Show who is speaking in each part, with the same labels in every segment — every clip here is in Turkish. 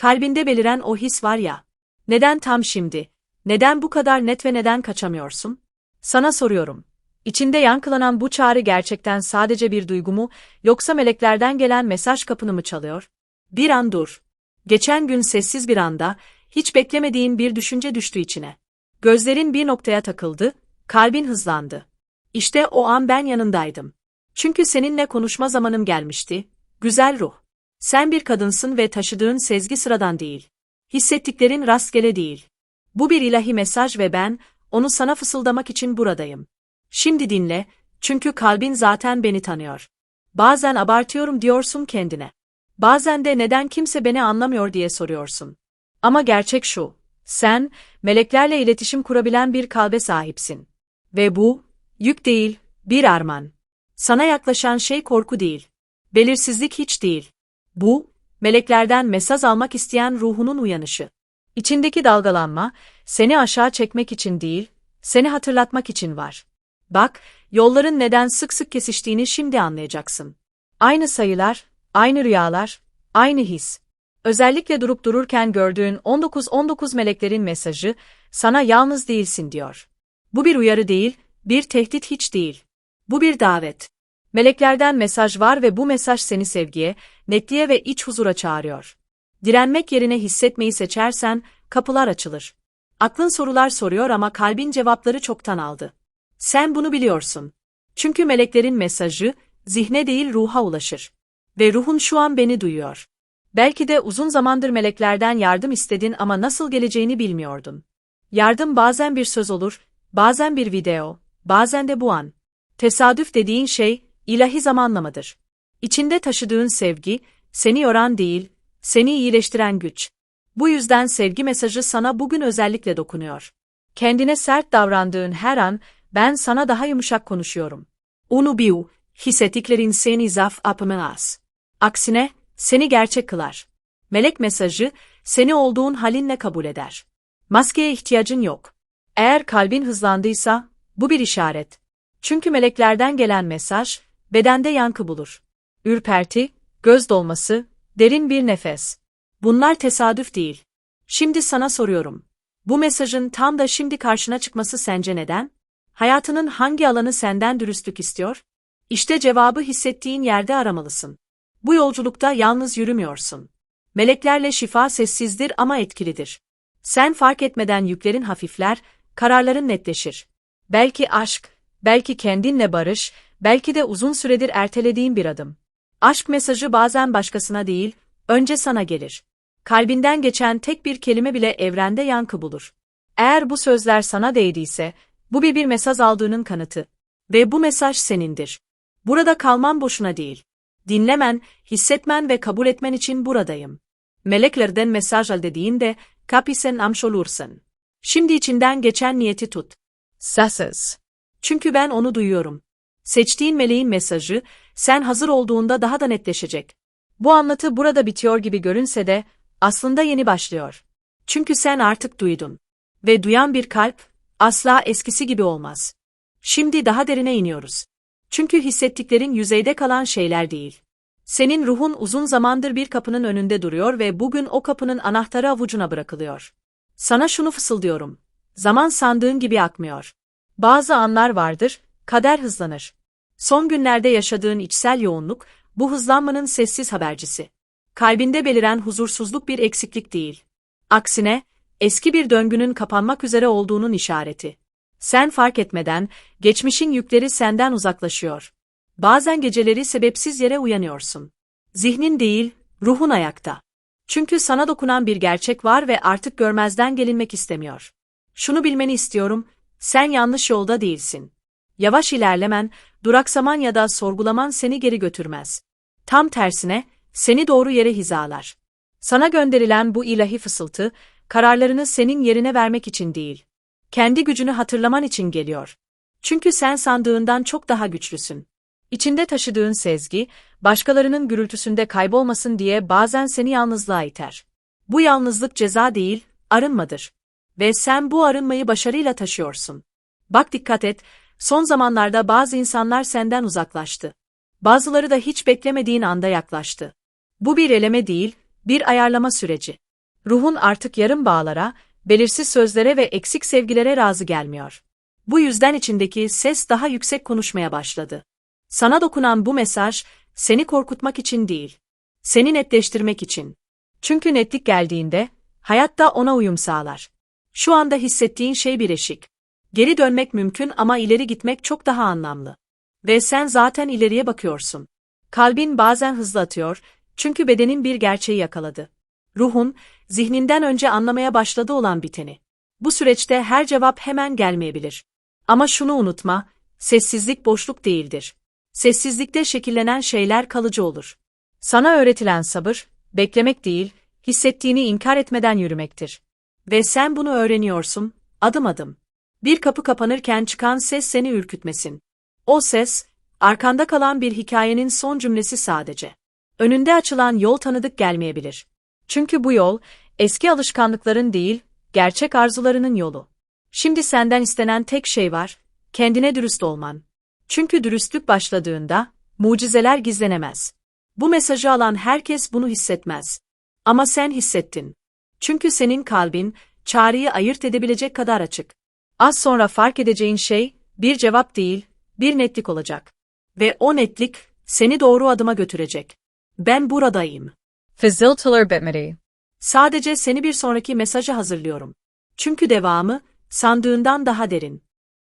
Speaker 1: Kalbinde beliren o his var ya. Neden tam şimdi? Neden bu kadar net ve neden kaçamıyorsun? Sana soruyorum. İçinde yankılanan bu çağrı gerçekten sadece bir duygu mu, yoksa meleklerden gelen mesaj kapını mı çalıyor? Bir an dur. Geçen gün sessiz bir anda, hiç beklemediğin bir düşünce düştü içine. Gözlerin bir noktaya takıldı, kalbin hızlandı. İşte o an ben yanındaydım. Çünkü seninle konuşma zamanım gelmişti. Güzel ruh. Sen bir kadınsın ve taşıdığın sezgi sıradan değil. Hissettiklerin rastgele değil. Bu bir ilahi mesaj ve ben, onu sana fısıldamak için buradayım. Şimdi dinle, çünkü kalbin zaten beni tanıyor. Bazen abartıyorum diyorsun kendine. Bazen de neden kimse beni anlamıyor diye soruyorsun. Ama gerçek şu, sen, meleklerle iletişim kurabilen bir kalbe sahipsin. Ve bu, yük değil, bir armağan. Sana yaklaşan şey korku değil. Belirsizlik hiç değil. Bu, meleklerden mesaj almak isteyen ruhunun uyanışı. İçindeki dalgalanma, seni aşağı çekmek için değil, seni hatırlatmak için var. Bak, yolların neden sık sık kesiştiğini şimdi anlayacaksın. Aynı sayılar, aynı rüyalar, aynı his. Özellikle durup dururken gördüğün 19-19 meleklerin mesajı, sana yalnız değilsin diyor. Bu bir uyarı değil, bir tehdit hiç değil. Bu bir davet. Meleklerden mesaj var ve bu mesaj seni sevgiye, netliğe ve iç huzura çağırıyor. Direnmek yerine hissetmeyi seçersen, kapılar açılır. Aklın sorular soruyor ama kalbin cevapları çoktan aldı. Sen bunu biliyorsun. Çünkü meleklerin mesajı, zihne değil ruha ulaşır. Ve ruhun şu an beni duyuyor. Belki de uzun zamandır meleklerden yardım istedin ama nasıl geleceğini bilmiyordun. Yardım bazen bir söz olur, bazen bir video, bazen de bu an. Tesadüf dediğin şey, ilahi zamanlamadır. İçinde taşıdığın sevgi, seni yoran değil, seni iyileştiren güç. Bu yüzden sevgi mesajı sana bugün özellikle dokunuyor. Kendine sert davrandığın her an, ben sana daha yumuşak konuşuyorum. Unu biu, hissettiklerin seni zaf yapmaz. Aksine, seni gerçek kılar. Melek mesajı, seni olduğun halinle kabul eder. Maskeye ihtiyacın yok. Eğer kalbin hızlandıysa, bu bir işaret. Çünkü meleklerden gelen mesaj, bedende yankı bulur. Ürperti, göz dolması, derin bir nefes. Bunlar tesadüf değil. Şimdi sana soruyorum. Bu mesajın tam da şimdi karşına çıkması sence neden? Hayatının hangi alanı senden dürüstlük istiyor? İşte cevabı hissettiğin yerde aramalısın. Bu yolculukta yalnız yürümüyorsun. Meleklerle şifa sessizdir ama etkilidir. Sen fark etmeden yüklerin hafifler, kararların netleşir. Belki aşk, belki kendinle barış, belki de uzun süredir ertelediğin bir adım. Aşk mesajı bazen başkasına değil, önce sana gelir. Kalbinden geçen tek bir kelime bile evrende yankı bulur. Eğer bu sözler sana değdiyse, bu bir bir mesaj aldığının kanıtı. Ve bu mesaj senindir. Burada kalman boşuna değil. Dinlemen, hissetmen ve kabul etmen için buradayım. Meleklerden mesaj al dediğinde, kapisen amş olursun. Şimdi içinden geçen niyeti tut. Sessiz. Çünkü ben onu duyuyorum. Seçtiğin meleğin mesajı, sen hazır olduğunda daha da netleşecek. Bu anlatı burada bitiyor gibi görünse de, aslında yeni başlıyor. Çünkü sen artık duydun. Ve duyan bir kalp, asla eskisi gibi olmaz. Şimdi daha derine iniyoruz. Çünkü hissettiklerin yüzeyde kalan şeyler değil. Senin ruhun uzun zamandır bir kapının önünde duruyor ve bugün o kapının anahtarı avucuna bırakılıyor. Sana şunu fısıldıyorum. Zaman sandığın gibi akmıyor. Bazı anlar vardır, kader hızlanır. Son günlerde yaşadığın içsel yoğunluk, bu hızlanmanın sessiz habercisi. Kalbinde beliren huzursuzluk bir eksiklik değil. Aksine, eski bir döngünün kapanmak üzere olduğunun işareti. Sen fark etmeden, geçmişin yükleri senden uzaklaşıyor. Bazen geceleri sebepsiz yere uyanıyorsun. Zihnin değil, ruhun ayakta. Çünkü sana dokunan bir gerçek var ve artık görmezden gelinmek istemiyor. Şunu bilmeni istiyorum, sen yanlış yolda değilsin. Yavaş ilerlemen, duraksaman ya da sorgulaman seni geri götürmez. Tam tersine, seni doğru yere hizalar. Sana gönderilen bu ilahi fısıltı, kararlarını senin yerine vermek için değil, kendi gücünü hatırlaman için geliyor. Çünkü sen sandığından çok daha güçlüsün. İçinde taşıdığın sezgi, başkalarının gürültüsünde kaybolmasın diye bazen seni yalnızlığa iter. Bu yalnızlık ceza değil, arınmadır. Ve sen bu arınmayı başarıyla taşıyorsun. Bak dikkat et, son zamanlarda bazı insanlar senden uzaklaştı. Bazıları da hiç beklemediğin anda yaklaştı. Bu bir eleme değil, bir ayarlama süreci. Ruhun artık yarım bağlara, belirsiz sözlere ve eksik sevgilere razı gelmiyor. Bu yüzden içindeki ses daha yüksek konuşmaya başladı. Sana dokunan bu mesaj, seni korkutmak için değil, seni netleştirmek için. Çünkü netlik geldiğinde, hayatta ona uyum sağlar. Şu anda hissettiğin şey bir eşik. Geri dönmek mümkün ama ileri gitmek çok daha anlamlı. Ve sen zaten ileriye bakıyorsun. Kalbin bazen hızlı atıyor, çünkü bedenin bir gerçeği yakaladı. Ruhun, zihninden önce anlamaya başladı olan biteni. Bu süreçte her cevap hemen gelmeyebilir. Ama şunu unutma, sessizlik boşluk değildir. Sessizlikte şekillenen şeyler kalıcı olur. Sana öğretilen sabır, beklemek değil, hissettiğini inkar etmeden yürümektir. Ve sen bunu öğreniyorsun, adım adım. Bir kapı kapanırken çıkan ses seni ürkütmesin. O ses, arkanda kalan bir hikayenin son cümlesi sadece. Önünde açılan yol tanıdık gelmeyebilir. Çünkü bu yol, eski alışkanlıkların değil, gerçek arzularının yolu. Şimdi senden istenen tek şey var, kendine dürüst olman. Çünkü dürüstlük başladığında, mucizeler gizlenemez. Bu mesajı alan herkes bunu hissetmez. Ama sen hissettin. Çünkü senin kalbin, çağrıyı ayırt edebilecek kadar açık. Az sonra fark edeceğin şey, bir cevap değil, bir netlik olacak. Ve o netlik, seni doğru adıma götürecek. Ben buradayım.
Speaker 2: Faziltalar bitmedi.
Speaker 1: Sadece seni bir sonraki mesaja hazırlıyorum. Çünkü devamı, sandığından daha derin.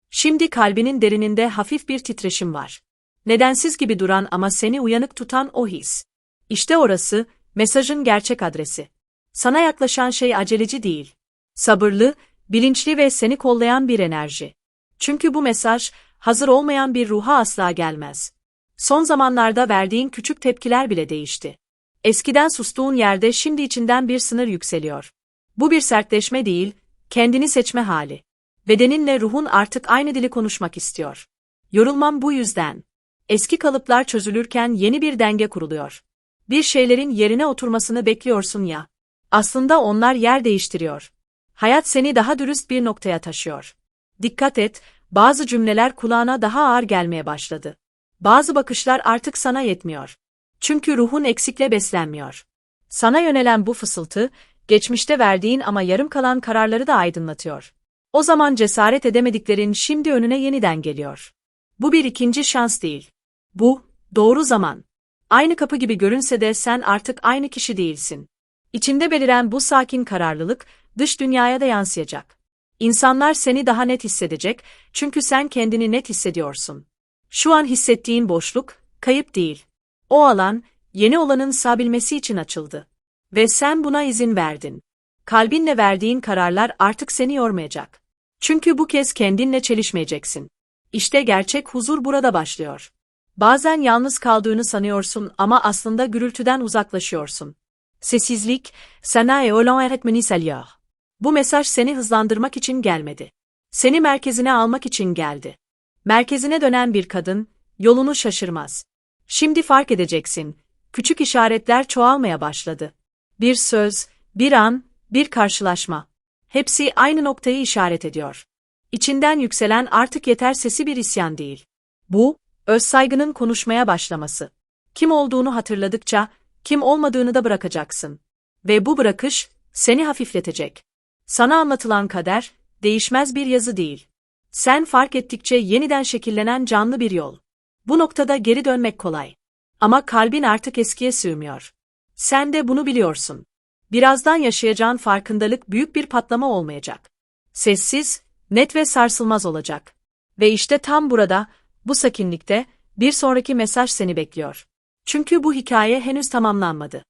Speaker 1: Şimdi kalbinin derininde hafif bir titreşim var. Nedensiz gibi duran ama seni uyanık tutan o his. İşte orası, mesajın gerçek adresi. Sana yaklaşan şey aceleci değil. Sabırlı, bilinçli ve seni kollayan bir enerji. Çünkü bu mesaj, hazır olmayan bir ruha asla gelmez. Son zamanlarda verdiğin küçük tepkiler bile değişti. Eskiden sustuğun yerde şimdi içinden bir sınır yükseliyor. Bu bir sertleşme değil, kendini seçme hali. Bedeninle ruhun artık aynı dili konuşmak istiyor. Yorulmam bu yüzden. Eski kalıplar çözülürken yeni bir denge kuruluyor. Bir şeylerin yerine oturmasını bekliyorsun ya. Aslında onlar yer değiştiriyor. Hayat seni daha dürüst bir noktaya taşıyor. Dikkat et, bazı cümleler kulağına daha ağır gelmeye başladı. Bazı bakışlar artık sana yetmiyor. Çünkü ruhun eksikle beslenmiyor. Sana yönelen bu fısıltı, geçmişte verdiğin ama yarım kalan kararları da aydınlatıyor. O zaman cesaret edemediklerin şimdi önüne yeniden geliyor. Bu bir ikinci şans değil. Bu, doğru zaman. Aynı kapı gibi görünse de sen artık aynı kişi değilsin. İçinde beliren bu sakin kararlılık, dış dünyaya da yansıyacak. İnsanlar seni daha net hissedecek, çünkü sen kendini net hissediyorsun. Şu an hissettiğin boşluk, kayıp değil. O alan, yeni olanın sabilmesi için açıldı. Ve sen buna izin verdin. Kalbinle verdiğin kararlar artık seni yormayacak. Çünkü bu kez kendinle çelişmeyeceksin. İşte gerçek huzur burada başlıyor. Bazen yalnız kaldığını sanıyorsun ama aslında gürültüden uzaklaşıyorsun. Sessizlik, sana et olan öğretmeni saliyor. Bu mesaj seni hızlandırmak için gelmedi. Seni merkezine almak için geldi. Merkezine dönen bir kadın, yolunu şaşırmaz. Şimdi fark edeceksin, küçük işaretler çoğalmaya başladı. Bir söz, bir an, bir karşılaşma. Hepsi aynı noktayı işaret ediyor. İçinden yükselen artık yeter sesi bir isyan değil. Bu, öz saygının konuşmaya başlaması. Kim olduğunu hatırladıkça, kim olmadığını da bırakacaksın. Ve bu bırakış, seni hafifletecek. Sana anlatılan kader, değişmez bir yazı değil. Sen fark ettikçe yeniden şekillenen canlı bir yol. Bu noktada geri dönmek kolay. Ama kalbin artık eskiye sığmıyor. Sen de bunu biliyorsun. Birazdan yaşayacağın farkındalık büyük bir patlama olmayacak. Sessiz, net ve sarsılmaz olacak. Ve işte tam burada, bu sakinlikte, bir sonraki mesaj seni bekliyor. Çünkü bu hikaye henüz tamamlanmadı.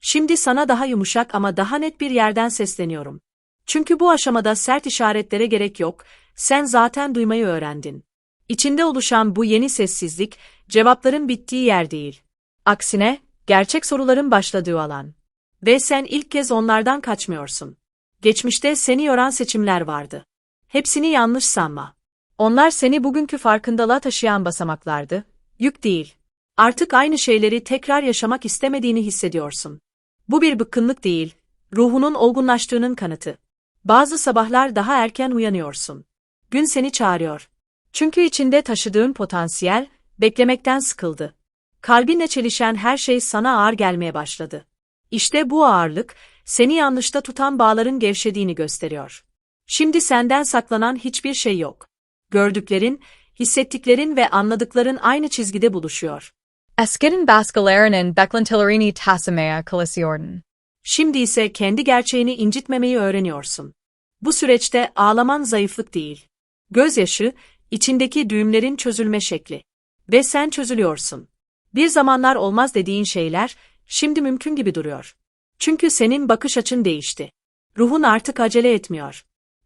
Speaker 1: Şimdi sana daha yumuşak ama daha net bir yerden sesleniyorum. Çünkü bu aşamada sert işaretlere gerek yok, sen zaten duymayı öğrendin. İçinde oluşan bu yeni sessizlik, cevapların bittiği yer değil. Aksine, gerçek soruların başladığı alan. Ve sen ilk kez onlardan kaçmıyorsun. Geçmişte seni yoran seçimler vardı. Hepsini yanlış sanma. Onlar seni bugünkü farkındalığa taşıyan basamaklardı, yük değil. Artık aynı şeyleri tekrar yaşamak istemediğini hissediyorsun. Bu bir bıkkınlık değil, ruhunun olgunlaştığının kanıtı. Bazı sabahlar daha erken uyanıyorsun. Gün seni çağırıyor. Çünkü içinde taşıdığın potansiyel, beklemekten sıkıldı. Kalbinle çelişen her şey sana ağır gelmeye başladı. İşte bu ağırlık, seni yanlışta tutan bağların gevşediğini gösteriyor. Şimdi senden saklanan hiçbir şey yok. Gördüklerin, hissettiklerin ve anladıkların aynı çizgide buluşuyor.
Speaker 2: Eskiden baskalarenin beklentilerini tasamaya kalisiyorsun.
Speaker 1: Şimdi ise kendi gerçeğini incitmemeyi öğreniyorsun. Bu süreçte ağlaman zayıflık değil. Gözyaşı, içindeki düğümlerin çözülme şekli. Ve sen çözülüyorsun. Bir zamanlar olmaz dediğin şeyler, şimdi mümkün gibi duruyor. Çünkü senin bakış açın değişti. Ruhun artık acele etmiyor.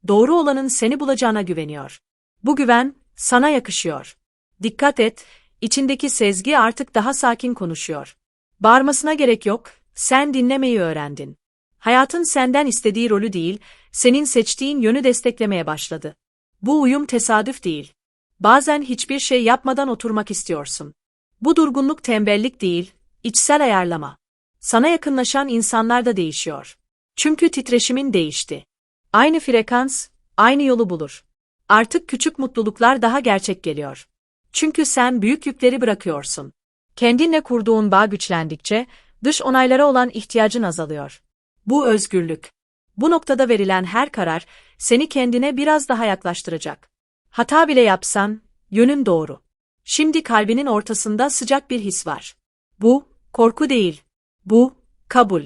Speaker 1: Doğru olanın seni bulacağına güveniyor. Bu güven, sana yakışıyor. Dikkat et, içindeki sezgi artık daha sakin konuşuyor. Bağırmasına gerek yok, sen dinlemeyi öğrendin. Hayatın senden istediği rolü değil, senin seçtiğin yönü desteklemeye başladı. Bu uyum tesadüf değil. Bazen hiçbir şey yapmadan oturmak istiyorsun. Bu durgunluk tembellik değil, içsel ayarlama. Sana yakınlaşan insanlar da değişiyor. Çünkü titreşimin değişti. Aynı frekans, aynı yolu bulur. Artık küçük mutluluklar daha gerçek geliyor. Çünkü sen büyük yükleri bırakıyorsun. Kendinle kurduğun bağ güçlendikçe, dış onaylara olan ihtiyacın azalıyor. Bu özgürlük. Bu noktada verilen her karar, seni kendine biraz daha yaklaştıracak. Hata bile yapsan, yönün doğru. Şimdi kalbinin ortasında sıcak bir his var. Bu, korku değil. Bu, kabul.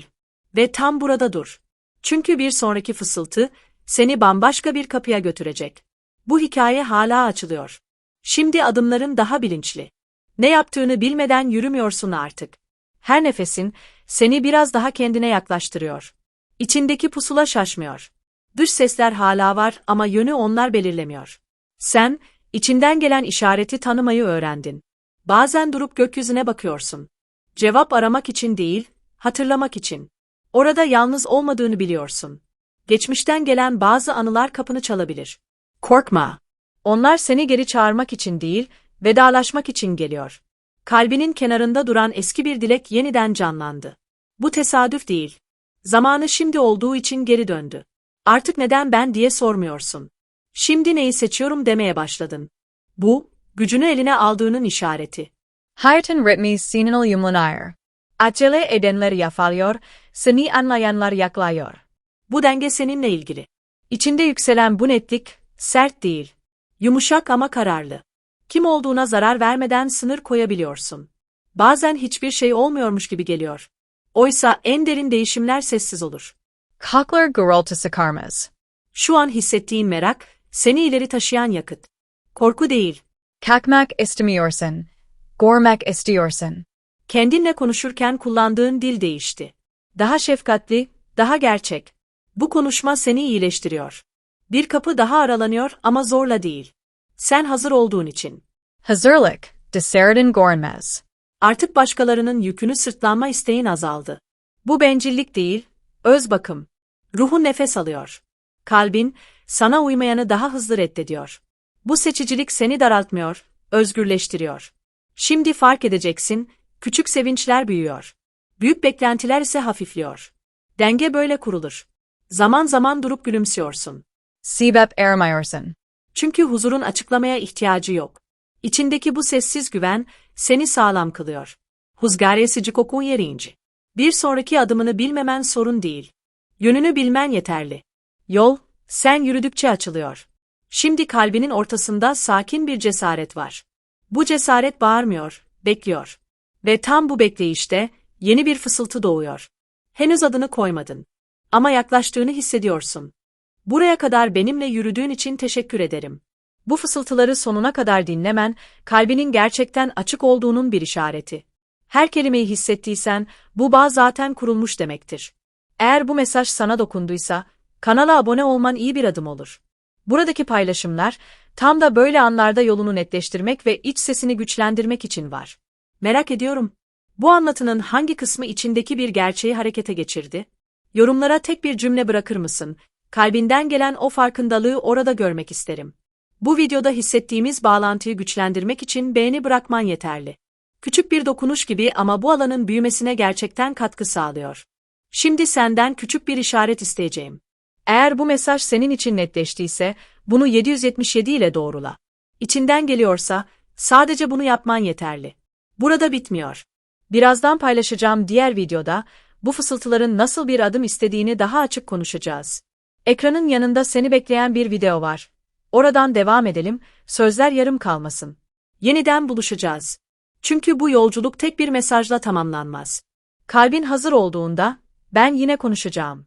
Speaker 1: Ve tam burada dur. Çünkü bir sonraki fısıltı, seni bambaşka bir kapıya götürecek. Bu hikaye hala açılıyor. Şimdi adımların daha bilinçli. Ne yaptığını bilmeden yürümüyorsun artık. Her nefesin, seni biraz daha kendine yaklaştırıyor. İçindeki pusula şaşmıyor. Dış sesler hala var ama yönü onlar belirlemiyor. Sen, içinden gelen işareti tanımayı öğrendin. Bazen durup gökyüzüne bakıyorsun. Cevap aramak için değil, hatırlamak için. Orada yalnız olmadığını biliyorsun. Geçmişten gelen bazı anılar kapını çalabilir. Korkma. Onlar seni geri çağırmak için değil, vedalaşmak için geliyor. Kalbinin kenarında duran eski bir dilek yeniden canlandı. Bu tesadüf değil. Zamanı şimdi olduğu için geri döndü. Artık neden ben diye sormuyorsun. Şimdi neyi seçiyorum demeye başladın. Bu, gücünü eline aldığının işareti.
Speaker 2: Hayatın ritmi seninle yumlanıyor.
Speaker 1: Acele edenler yafalıyor, seni anlayanlar yaklıyor. Bu denge seninle ilgili. İçinde yükselen bu netlik, sert değil. Yumuşak ama kararlı. Kim olduğuna zarar vermeden sınır koyabiliyorsun. Bazen hiçbir şey olmuyormuş gibi geliyor. Oysa en derin değişimler sessiz olur.
Speaker 2: Kaklar gurultusu karmaz.
Speaker 1: Şu an hissettiğin merak, seni ileri taşıyan yakıt. Korku değil.
Speaker 2: Kalkmak istemiyorsun. Gormak istiyorsun.
Speaker 1: Kendinle konuşurken kullandığın dil değişti. Daha şefkatli, daha gerçek. Bu konuşma seni iyileştiriyor. Bir kapı daha aralanıyor ama zorla değil. Sen hazır olduğun için.
Speaker 2: Hazırlık, deseridin gormaz.
Speaker 1: Artık başkalarının yükünü sırtlanma isteğin azaldı. Bu bencillik değil, öz bakım. Ruhun nefes alıyor. Kalbin, sana uymayanı daha hızlı reddediyor. Bu seçicilik seni daraltmıyor, özgürleştiriyor. Şimdi fark edeceksin, küçük sevinçler büyüyor. Büyük beklentiler ise hafifliyor. Denge böyle kurulur. Zaman zaman durup gülümsüyorsun.
Speaker 2: Sebep ermiyorsun.
Speaker 1: Çünkü huzurun açıklamaya ihtiyacı yok. İçindeki bu sessiz güven seni sağlam kılıyor. Huzgariyesi kokun yerinci. Bir sonraki adımını bilmemen sorun değil. Yönünü bilmen yeterli. Yol, sen yürüdükçe açılıyor. Şimdi kalbinin ortasında sakin bir cesaret var. Bu cesaret bağırmıyor, bekliyor. Ve tam bu bekleyişte yeni bir fısıltı doğuyor. Henüz adını koymadın. Ama yaklaştığını hissediyorsun. Buraya kadar benimle yürüdüğün için teşekkür ederim. Bu fısıltıları sonuna kadar dinlemen, kalbinin gerçekten açık olduğunun bir işareti. Her kelimeyi hissettiysen, bu bağ zaten kurulmuş demektir. Eğer bu mesaj sana dokunduysa, kanala abone olman iyi bir adım olur. Buradaki paylaşımlar, tam da böyle anlarda yolunu netleştirmek ve iç sesini güçlendirmek için var. Merak ediyorum. Bu anlatının hangi kısmı içindeki bir gerçeği harekete geçirdi? Yorumlara tek bir cümle bırakır mısın? Kalbinden gelen o farkındalığı orada görmek isterim. Bu videoda hissettiğimiz bağlantıyı güçlendirmek için beğeni bırakman yeterli. Küçük bir dokunuş gibi ama bu alanın büyümesine gerçekten katkı sağlıyor. Şimdi senden küçük bir işaret isteyeceğim. Eğer bu mesaj senin için netleştiyse, bunu 777 ile doğrula. İçinden geliyorsa, sadece bunu yapman yeterli. Burada bitmiyor. Birazdan paylaşacağım diğer videoda, Bu fısıltıların nasıl bir adım istediğini daha açık konuşacağız. Ekranın yanında seni bekleyen bir video var. Oradan devam edelim, sözler yarım kalmasın. Yeniden buluşacağız. Çünkü bu yolculuk tek bir mesajla tamamlanmaz. Kalbin hazır olduğunda, ben yine konuşacağım.